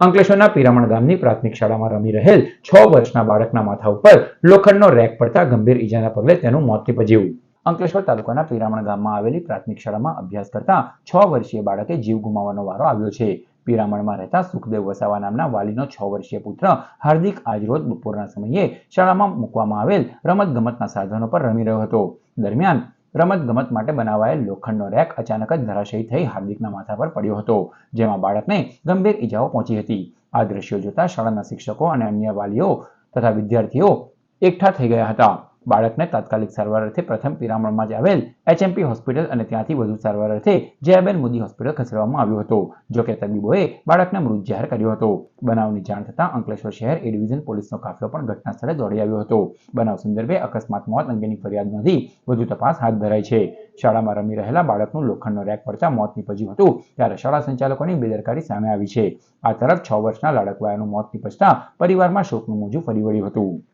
અંકલેશ્વરના પિરામણ ગામની પ્રાથમિક શાળામાં રમી રહેલ છ વર્ષના બાળકના માથા ઉપર લોખંડનો રેક પડતા ગંભીર ઈજાના પગલે તેનું મોત નીપજ્યું. અંકલેશ્વર તાલુકાના પિરામણ ગામમાં આવેલી પ્રાથમિક શાળામાં અભ્યાસ કરતા છ વર્ષીય બાળકે જીવ ગુમાવવાનો વારો આવ્યો છે. પિરામણમાં રહેતા સુખદેવ વસાવા નામના વાલીનો છ વર્ષીય પુત્ર હાર્દિક આજરોજ બપોરના સમયે શાળામાં મૂકવામાં આવેલ રમત ગમતના સાધનો પર રમી રહ્યો હતો. દરમિયાન રમત ગમત માટે બનાવાયેલ લોખંડનો રેક અચાનક જ ધરાશયી થઈ હાર્દિકના માથા પર પડ્યો હતો, જેમાં બાળકને ગંભીર ઈજાઓ પહોંચી હતી. આ દ્રશ્યો જોતા શાળાના શિક્ષકો અને અન્ય વાલીઓ તથા વિદ્યાર્થીઓ એકઠા થઈ ગયા હતા. બાળકને તાત્કાલિક સારવાર અર્થે પ્રથમ પિરામણમાં જ આવેલ એચએમપી હોસ્પિટલ અને ત્યાંથી વધુ સારવાર અર્થે જયાબેન મોદી હોસ્પિટલ ખસેડવામાં આવ્યો હતો જોકે તબીબોએ બાળકને મૃત જાહેર કર્યો હતો. બનાવની જાણ થતાં અંકલેશ્વર શહેર એ ડિવિઝન પોલીસનો કાફલો પણ ઘટના સ્થળે દોડી આવ્યો હતો. બનાવ સંદર્ભે અકસ્માત મોત અંગેની ફરિયાદ નોંધી વધુ તપાસ હાથ ધરાઈ છે. શાળામાં રમી રહેલા બાળકનું લોખંડનો રેક પડતા મોત નીપજ્યું હતું, ત્યારે શાળા સંચાલકોની બેદરકારી સામે આવી છે. આ તરફ છ વર્ષના લાડકવાયાનું મોત નીપજતા પરિવારમાં શોકનું મોજું ફરી વળ્યું હતું.